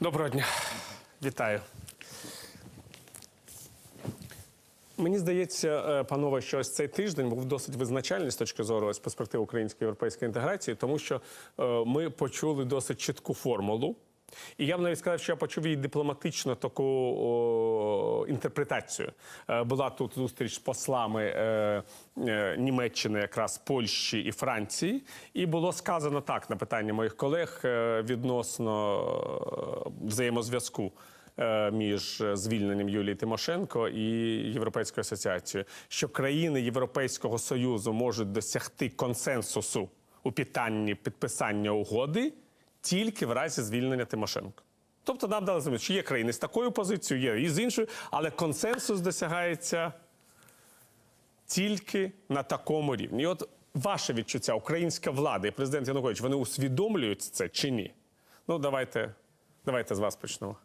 Доброго дня. Вітаю. Мені здається, е, панове, що ось цей тиждень був досить визначальний з точки зору ось перспективи української європейської інтеграції, тому що е, ми почули досить чітку формулу. І я б навіть сказав, що я почув її дипломатично таку о, інтерпретацію. Е, була тут зустріч з послами е, е, Німеччини, якраз Польщі і Франції, і було сказано так на питання моїх колег е, відносно е, взаємозв'язку е, між звільненням Юлії Тимошенко і Європейською асоціацією, що країни Європейського союзу можуть досягти консенсусу у питанні підписання угоди тільки в разі звільнення Тимошенко. Тобто нам дали зрозуміти, що є країни з такою позицією, є і з іншою, але консенсус досягається тільки на такому рівні. І от ваше відчуття, українська влада і президент Янукович, вони усвідомлюють це чи ні? Ну, давайте, давайте з вас почнемо.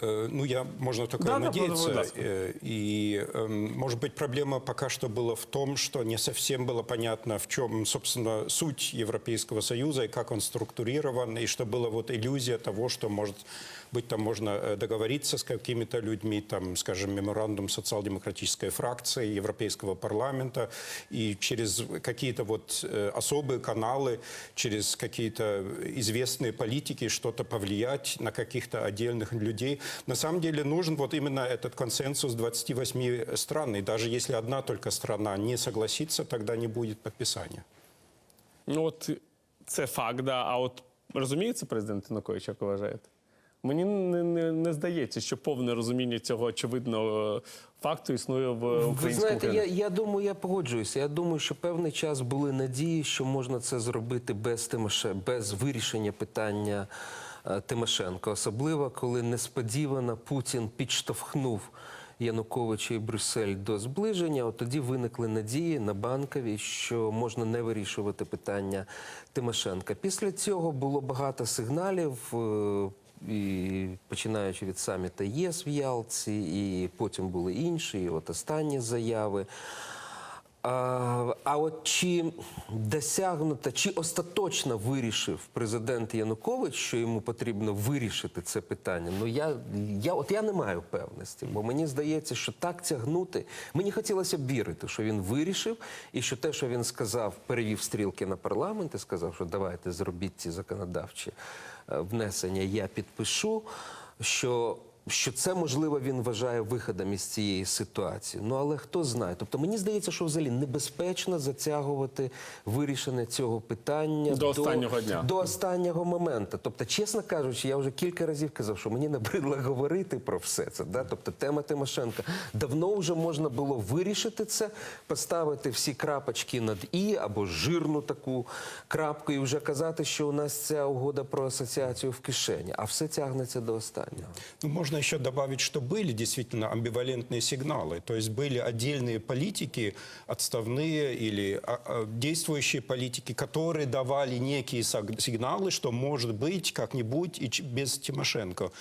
Э, Ну, я, можно только Да, да, надеяться. будь ласка. Э, И, эм, может быть, проблема пока что была в том, что не совсем было понятно, в чем, собственно, суть Европейского Союза и как он структурирован, и что была вот иллюзия того, что, может быть, там можно э, договориться с какими-то людьми, там, скажем, меморандум социал-демократической фракции Европейского парламента, и через какие-то вот э, особые каналы, через какие-то известные политики что-то повлиять на каких-то отдельных людей. На самом деле нужен вот именно этот консенсус 28 стран. И даже если одна только страна не согласится, тогда не будет подписания. Ну, от це факт, да. А от розуміється президент Янукович, як ви вважаєте? Мені не, не, не здається, що повне розуміння цього очевидного факту існує в Ви знаєте, я, я думаю, я погоджуюся. Я думаю, що певний час були надії, що можна це зробити без Тимоше, без вирішення питання е, Тимошенко. Особливо, коли несподівано Путін підштовхнув Януковича і Брюссель до зближення. От тоді виникли надії на банковій, що можна не вирішувати питання Тимошенка. Після цього було багато сигналів. Починаючи від саміта ЄС в Ялці, і потім були інші, і от останні заяви. А, а от чи досягнуто, чи остаточно вирішив президент Янукович, що йому потрібно вирішити це питання? Ну я, я от я не маю певності, бо мені здається, що так тягнути. Мені хотілося б вірити, що він вирішив, і що те, що він сказав, перевів стрілки на парламент і сказав, що давайте зробіть ці законодавчі е, внесення, я підпишу. Що що це можливо він вважає виходом із цієї ситуації. Ну але хто знає? Тобто мені здається, що взагалі небезпечно затягувати вирішення цього питання До останнього дня. До останнього моменту. Тобто, чесно кажучи, я вже кілька разів казав, що мені набридло говорити про все це. Да? Тобто, тема Тимошенка давно вже можна було вирішити це, поставити всі крапочки над і або жирну таку крапку, і вже казати, що у нас ця угода про асоціацію в кишені, а все тягнеться до останнього. Ну, можно еще добавить, что были действительно амбивалентные сигналы. То есть были отдельные политики, отставные или а, а, действующие политики, которые давали некие сигналы, что может быть как-нибудь и без Тимошенко.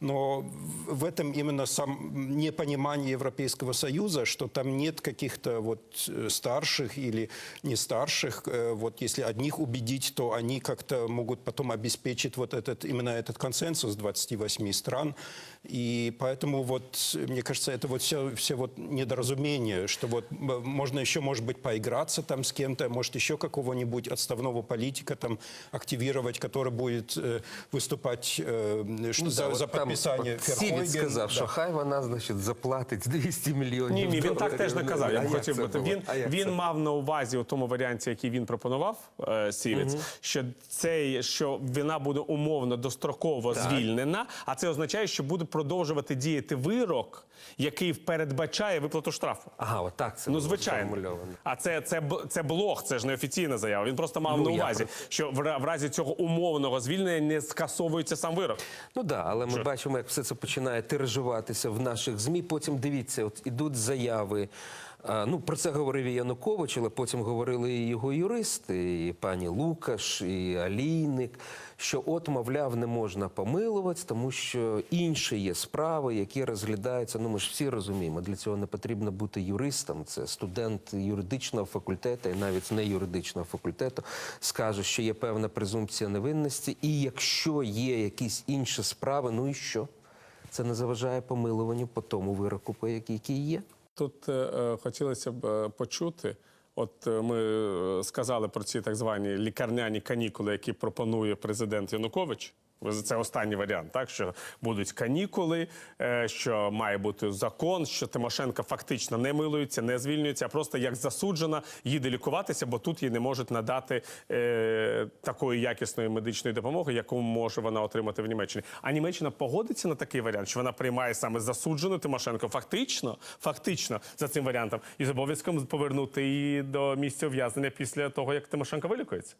Но в- в этом именно сам непонимание Европейского Союза, что там нет каких-то вот э, старших или не старших. Э, Вот если одних убедить, то они как-то могут потом обеспечить вот этот, именно этот консенсус 28 стран. И поэтому вот, э, мне кажется, это вот все, все вот недоразумение, что вот м, можно еще, может быть, поиграться там с кем-то, может еще какого-нибудь отставного политика там активировать, который будет э, выступать э, что, за, Ну, от за там подписание от Сівіт Ферхойген. сказав, Да. що хай вона, значить, заплатить 200 мільйонів. Ні, ні, він так доларів. теж не казав. Я б А як хотів це бути. було? Він, А як він це мав на увазі у тому варіанті, який він пропонував е, Сівіц, що цей, що вона буде умовно достроково звільнена, а це означає, що буде продовжувати діяти вирок, який передбачає виплату штрафу. Ага, отак це Ну, звичайно. А це, це, це блог, це ж не офіційна заява. Він просто мав Ну, на увазі, просто... що в, в разі цього умовного звільнення не скасовується сам вирок. Ну да, але ми бачимо, як все це починає тиражуватися в наших змі. Потім дивіться, от ідуть заяви Ну, про це говорив і Янукович, але потім говорили і його юристи, і пані Лукаш, і Алійник, що от, мовляв, не можна помилувати, тому що інші є справи, які розглядаються. Ну, ми ж всі розуміємо, для цього не потрібно бути юристом. Це студент юридичного факультету і навіть не юридичного факультету скаже, що є певна презумпція невинності, і якщо є якісь інші справи, ну і що? Це не заважає помилуванню по тому вироку, по який є. Тут е, е, хотілося б е, почути. От е, ми е, сказали про ці так звані лікарняні канікули, які пропонує президент Янукович. Це останній варіант, так що будуть канікули, е, що має бути закон, що Тимошенко фактично не милується, не звільнюється, а просто як засуджена їде лікуватися, бо тут їй не можуть надати е, такої якісної медичної допомоги, яку може вона отримати в Німеччині. А Німеччина погодиться на такий варіант, що вона приймає саме засуджену Тимошенко, фактично, фактично за цим варіантом, і з обов'язком повернути її до місця ув'язнення після того, як Тимошенко вилікується.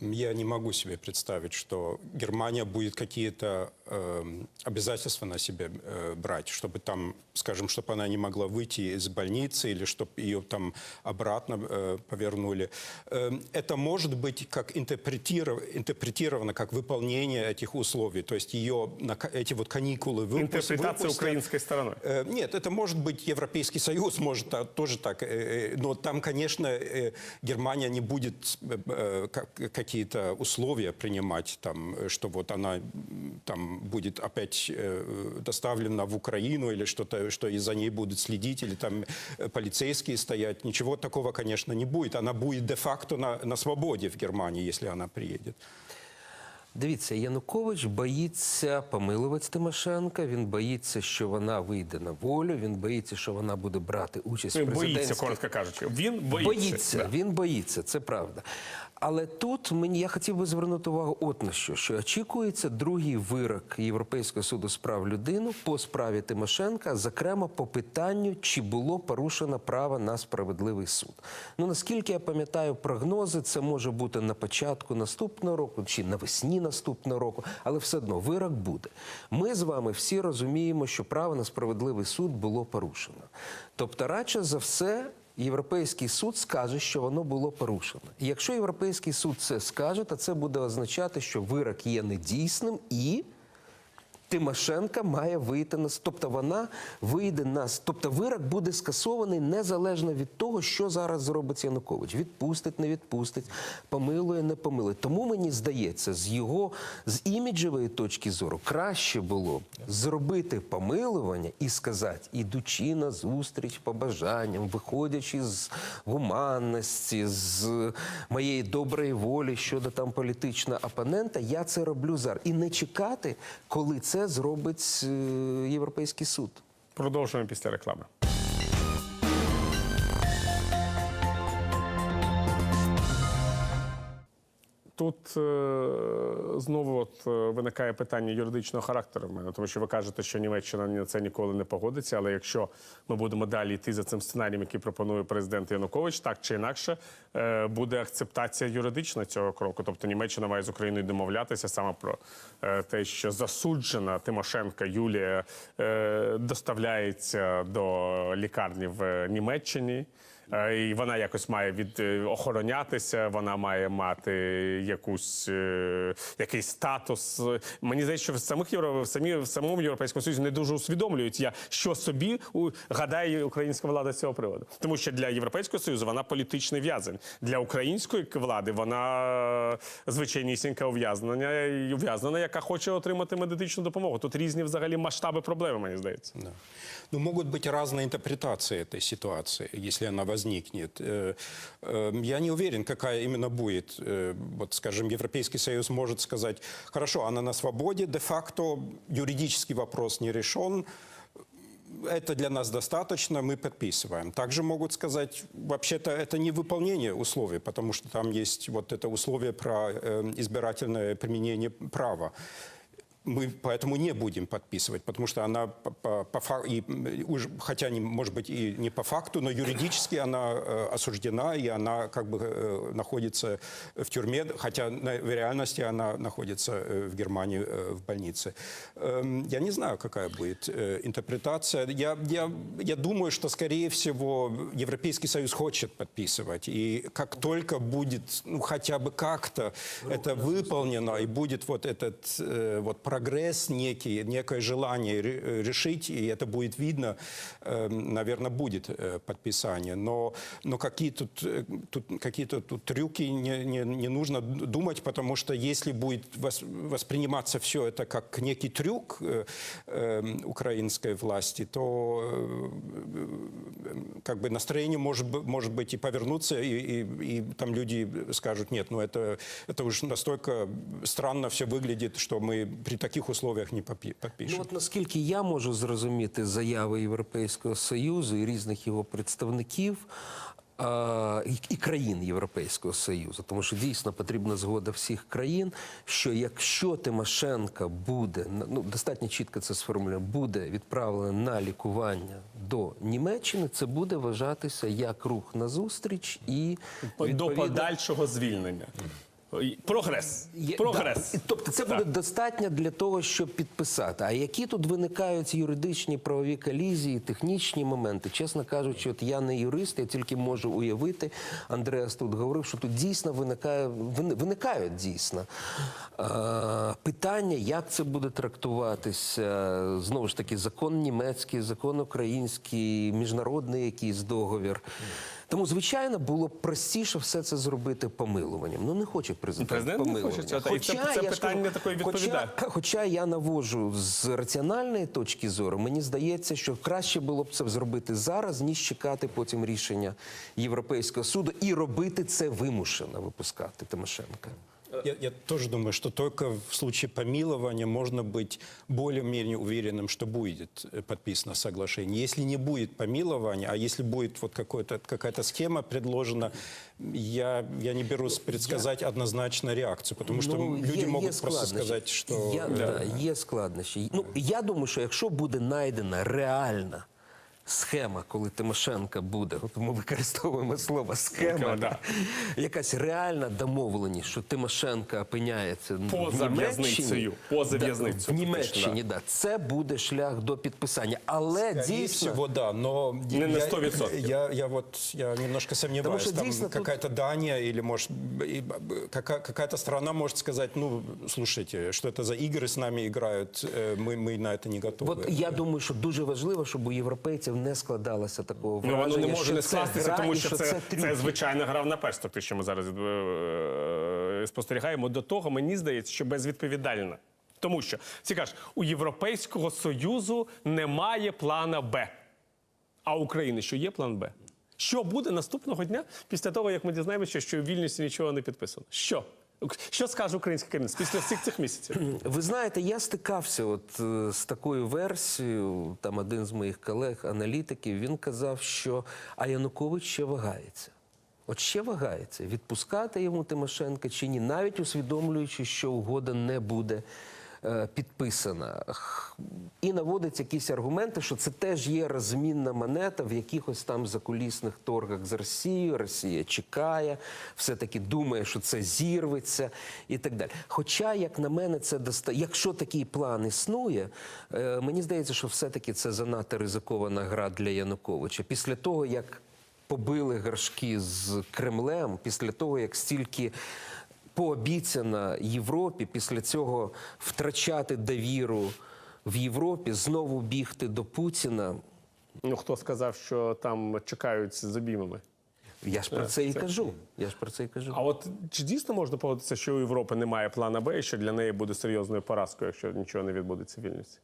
Я не могу себе представить, что Германия будет какие-то э, обязательства на себя э, брать, чтобы там, скажем, чтобы она не могла выйти из больницы или чтобы ее там обратно э, повернули. Э, это может быть как интерпретиров- интерпретировано как выполнение этих условий, то есть ее на эти вот каникулы выпуск- Интерпретация выпуска- украинской стороной. Э, Нет, это может быть Европейский Союз, может а, тоже так. э, э, Но там, конечно, э, Германия не будет э, э, как- какие-то условия принимать, там, э, что вот она м, там будет опять э, доставлена в Украину или что-то, что и за ней будут следить, или там э, полицейские стоять. Ничего такого, конечно, не будет. Она будет де-факто на, на свободе в Германии, если она приедет. Дивіться, Янукович боїться помилувати Тимошенка. Він боїться, що вона вийде на волю. Він боїться, що вона буде брати участь в Він боїться, президентських коротко кажучи. Він боїться. Боїться, Да. він боїться, це правда. Але тут мені я хотів би звернути увагу от на що, що очікується другий вирок Європейського суду з прав людини по справі Тимошенка, зокрема по питанню, чи було порушено право на справедливий суд. Ну наскільки я пам'ятаю прогнози, це може бути на початку наступного року чи навесні наступного року, але все одно вирок буде. Ми з вами всі розуміємо, що право на справедливий суд було порушено. Тобто, радше за все. Європейський суд скаже, що воно було порушено. Якщо Європейський суд це скаже, то це буде означати, що вирок є недійсним і Тимошенка має вийти на тобто вона вийде на тобто вирок буде скасований незалежно від того, що зараз зробить Янукович. Відпустить, не відпустить, помилує, не помилує. Тому мені здається, з його з іміджевої точки зору краще було зробити помилування і сказати, ідучи на зустріч побажанням, виходячи з гуманності, з моєї доброї волі щодо там політичного опонента, я це роблю зараз. І не чекати, коли це зробить е, Європейський суд. Продовжуємо після реклами. Тут е, знову от, е, виникає питання юридичного характеру в мене, тому що ви кажете, що Німеччина на це ніколи не погодиться. Але якщо ми будемо далі йти за цим сценарієм, який пропонує президент Янукович, так чи інакше е, буде акцептація юридична цього кроку. Тобто Німеччина має з Україною домовлятися саме про те, що засуджена Тимошенка Юлія доставляється до лікарні в Німеччині. Е, І вона якось має від е, охоронятися, вона має мати якусь е, якийсь статус. Мені здається, що в самих євро в самі в самому європейському союзі не дуже усвідомлюють я, що собі у, гадає українська влада з цього приводу. Тому що для європейського союзу вона політичний в'язень. Для української влади вона е, звичайнісінька ув'язнення і ув'язнена, яка хоче отримати медичну допомогу. Тут різні взагалі масштаби проблеми, мені здається. Да. Ну, могут быть разные интерпретации этой ситуации, если она возникнет. Э, э, Я не уверен, какая именно будет. Э, Вот, скажем, Европейский Союз может сказать, хорошо, она на свободе, де-факто юридический вопрос не решен, это для нас достаточно, мы подписываем. Также могут сказать, вообще-то это не выполнение условий, потому что там есть вот это условие про э, избирательное применение права. Мы поэтому не будем подписывать, потому что она по, по, по и, м, уж, хотя не, может быть и не по факту, но юридически она э, осуждена и она как бы э, находится в тюрьме, хотя на- в реальности она находится э, в Германии э, в больнице. Эм, Я не знаю, какая будет э, интерпретация. Я, я, я думаю, что скорее всего Европейский Союз хочет подписывать, и как только будет ну, хотя бы как-то это выполнено и будет вот этот э, вот прогресс некий, некое желание э, решить, и это будет видно, наверное, будет э, подписание. Но, но какие тут, э, тут, какие-то тут трюки не, не, не нужно думать, потому что если будет вос- восприниматься все это как некий трюк э, э, украинской власти, то как бы настроение может, может быть и повернуться, и, и, и там люди скажут, нет, ну это, это уж настолько странно все выглядит, что мы при таких условиях не попи- Ну от наскільки я можу зрозуміти заяви Європейського Союзу і різних його представників. І, країн Європейського Союзу, тому що дійсно потрібна згода всіх країн, що якщо Тимошенка буде ну достатньо чітко це сформульовано, буде відправлена на лікування до Німеччини, це буде вважатися як рух назустріч і До подальшого звільнення. Ой, Прогрес. Є- Прогрес. да. Тобто це буде достатньо для того, щоб підписати. А які тут виникають юридичні правові колізії, технічні моменти? Чесно кажучи, от я не юрист, я тільки можу уявити. Андреас тут говорив, що тут дійсно виникає, вини- виникають дійсно е, питання, як це буде трактуватися. Знову ж таки, закон німецький, закон український, міжнародний якийсь договір. Тому, звичайно, було б простіше все це зробити помилуванням. Ну не хоче президент, Президент не помилування. хоче цього, та це- це я питання кажу, такої хоча, відповідає. хоча я навожу з раціональної точки зору, мені здається, що краще було б це зробити зараз, ніж чекати потім рішення Європейського суду і робити це вимушено випускати Тимошенка Я, я тоже думаю, что только в случае помилования можно быть более-менее уверенным, что будет э, подписано соглашение. Если не будет помилования, а если будет вот какой-то, какая-то схема предложена, я, я не берусь предсказать однозначно реакцию, потому что Ну, люди є- могут є просто складнощі. сказать, что... Я, да, є складнощі. Ну, я думаю, що якщо буде знайдена реальна схема, коли Тимошенка буде, от ми використовуємо слово схема, Схема, да. якась реальна домовленість, що Тимошенка опиняється Поза в Німеччині, в'язницею, поза да, в'язницею, в фактично, Німеччині, да. це буде шлях до підписання. Але Скорее дійсно, всего, да, но Не на я, 100%. я, я вот я немножко сомневаюсь. что Там действительно тут- какая-то Дания или может и, какая- какая-то страна может сказать, ну слушайте, что это за игры с нами играют, э, мы, мы на это не готовы. От я думаю, що дуже важливо, щоб у європейців не складалося такого Ну, воно не може що не скластися, гра тому і що це, це, трюки. звичайна гра в наперсток, те, що ми зараз е, спостерігаємо. До того мені здається, що безвідповідально. Тому що ці кажуть, у Європейського Союзу немає плана Б. А у України що є план Б? Що буде наступного дня після того, як ми дізнаємося, що в Вільнюсі нічого не підписано? Що? Що скаже українське керівництво після всіх цих місяців? Ви знаєте, я стикався от е, з такою версією. Там один з моїх колег, аналітиків, він казав, що а Янукович ще вагається. От ще вагається, відпускати йому Тимошенка чи ні, навіть усвідомлюючи, що угода не буде підписана. І наводить якісь аргументи, що це теж є розмінна монета в якихось там закулісних торгах з Росією. Росія чекає, все-таки думає, що це зірветься і так далі. Хоча, як на мене, це доста... якщо такий план існує, е, мені здається, що все-таки це занадто ризикована гра для Януковича. Після того, як побили горшки з Кремлем, після того, як стільки пообіцяно Європі, після цього втрачати довіру в Європі, знову бігти до Путіна. Ну хто сказав, що там чекають з обіймами? Я ж про це і кажу. Я ж про це і кажу. А от чи дійсно можна погодитися, що у Європи немає плана Б, і що для неї буде серйозною поразкою, якщо нічого не відбудеться в Вільнюсі?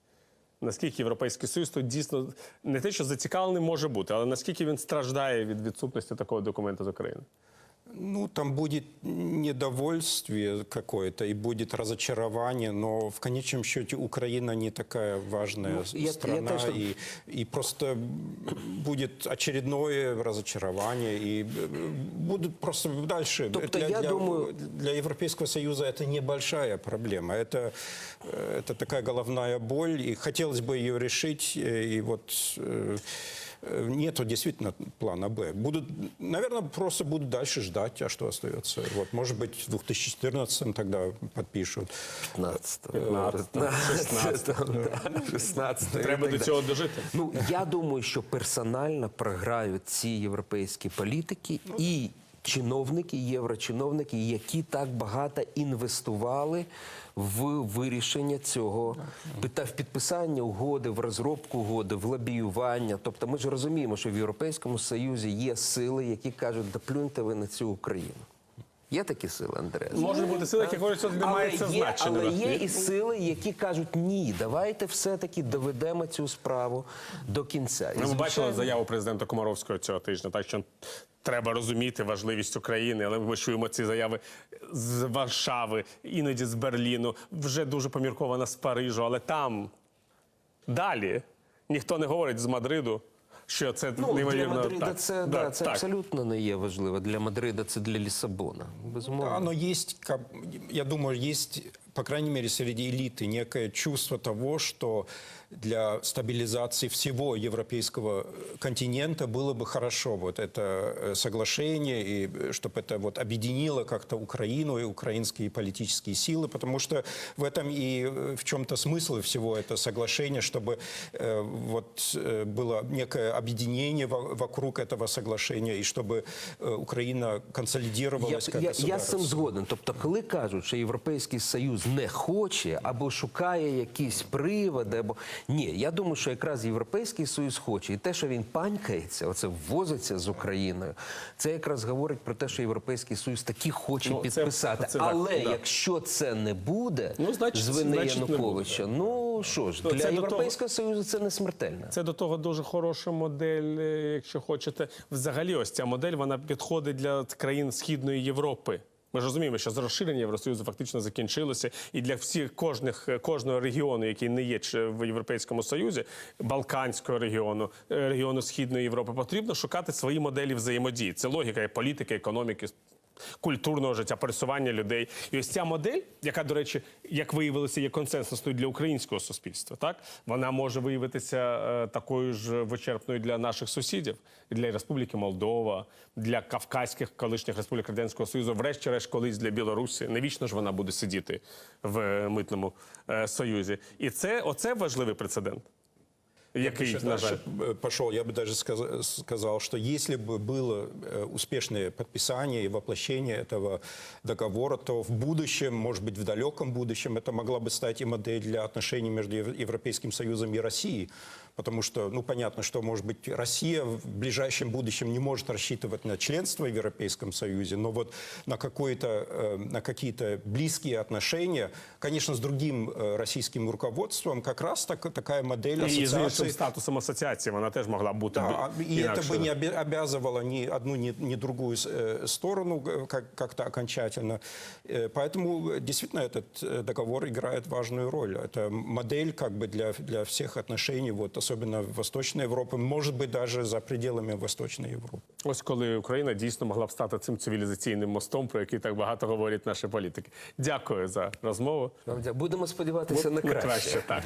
Наскільки Європейський Союз тут дійсно не те, що зацікавлений може бути, але наскільки він страждає від відсутності такого документу з України? Ну, там будет недовольствие какое-то и будет разочарование, но в конечном счете Украина не такая важная Ну, я- я страна, точно- и, и просто будет очередное разочарование, и э, будут просто дальше. Тобто для, я для- думаю- для Европейского Союза это небольшая проблема, это, э, это такая головная боль, и хотелось бы ее решить, э, и вот... э, э, Нету действительно плана Б. Будут, наверное, просто будут дальше ждать, а что остается. Вот, может быть, в 2014 тогда подпишут. 15 15, 16 16 Треба до цього дожити. Ну я думаю, що персонально програють ці європейські політики і чиновники, єврочиновники, які так багато інвестували в вирішення цього в підписання угоди, в розробку угоди, в лобіювання. Тобто, ми ж розуміємо, що в Європейському Союзі є сили, які кажуть, да плюньте ви на цю Україну. Є такі сили, Андреас? Може бути сили, які говорять, що немає це але є, значення. але є і сили, які кажуть, ні, давайте все-таки доведемо цю справу до кінця. Ми бачили заяву президента Комаровського цього тижня, так що треба розуміти важливість України, але ми чуємо ці заяви з Варшави, іноді з Берліну, вже дуже помірковано з Парижу, але там далі ніхто не говорить з Мадриду, що це Ну, для. Мадрида так. це, Да, да, це так. абсолютно не є важливо. Для Мадрида це для Лісабона. Безумовно. Да, но есть, я думаю, есть, по крайней мере, среди элиты некое чувство того, что для стабилизации всего европейского континента было бы хорошо вот это э, соглашение, и чтобы это вот объединило как-то Украину и украинские политические силы, потому что в этом и э, в чем-то смысл всего этого соглашения, чтобы э, вот э, было некое объединение во- вокруг этого соглашения, и чтобы э, Украина Я, консолидировалась как я, я з цим государство. згоден. Тобто, коли кажуть, що Європейський Союз не хоче або шукає якісь приводи, або ні, я думаю, що якраз Європейський Союз хоче, і те, що він панькається, оце ввозиться з Україною, це якраз говорить про те, що Європейський Союз таки хоче Ну, підписати. це так, Але да. якщо це не буде Ну, значить, з вини значить, не буде, ну що ж, Ну, для це Європейського Союзу це не смертельно. Це до того дуже хороша модель, е, якщо хочете. Взагалі, ось ця модель вона підходить для країн Східної Європи. Ми ж розуміємо, що розширення Євросоюзу фактично закінчилося, і для всіх кожних кожного регіону, який не є в Європейському Союзі, Балканського регіону, е, регіону Східної Європи, потрібно шукати свої моделі взаємодії. Це логіка і політики, економіки, культурного життя, пересування людей. І ось ця модель, яка, до речі, як виявилося, є консенсусною для українського суспільства, так вона може виявитися е, такою ж вичерпною для наших сусідів, для Республіки Молдова, для Кавказьких колишніх республік Радянського Союзу, врешті-решт, колись для Білорусі. Не вічно ж вона буде сидіти в е, митному е, союзі. І це оце важливий прецедент. Який, Еще на дальше жаль, э, пошел, я бы даже сказа- сказал, что если бы было э, успешное подписание и воплощение этого договора, то в будущем, может быть, в далеком будущем, это могла бы стать и модель для отношений между Ев- Европейским Союзом и Россией. Потому что, ну, понятно, что, может быть, Россия в ближайшем будущем не может рассчитывать на членство в Европейском Союзе, но вот на, какое-то, э, на какие-то близкие отношения, конечно, с другим э, российским руководством, как раз так, такая модель і з ассоциации іншим статусом асоціації вона теж могла бути да, б- а- и это інакшою. бы не обе- обязывало ни одну, ни, ни другую э, сторону э, как- как-то окончательно. Э, Поэтому э, действительно этот э, договор играет важную роль. Это модель как бы для, для всех отношений, вот, особенно в Восточной Европе, может быть, даже за пределами Восточной Европы. Ось коли Україна дійсно могла б стати цим цивілізаційним мостом, про який так багато говорять наші політики. Дякую за розмову. Будемо сподіватися на краще. так.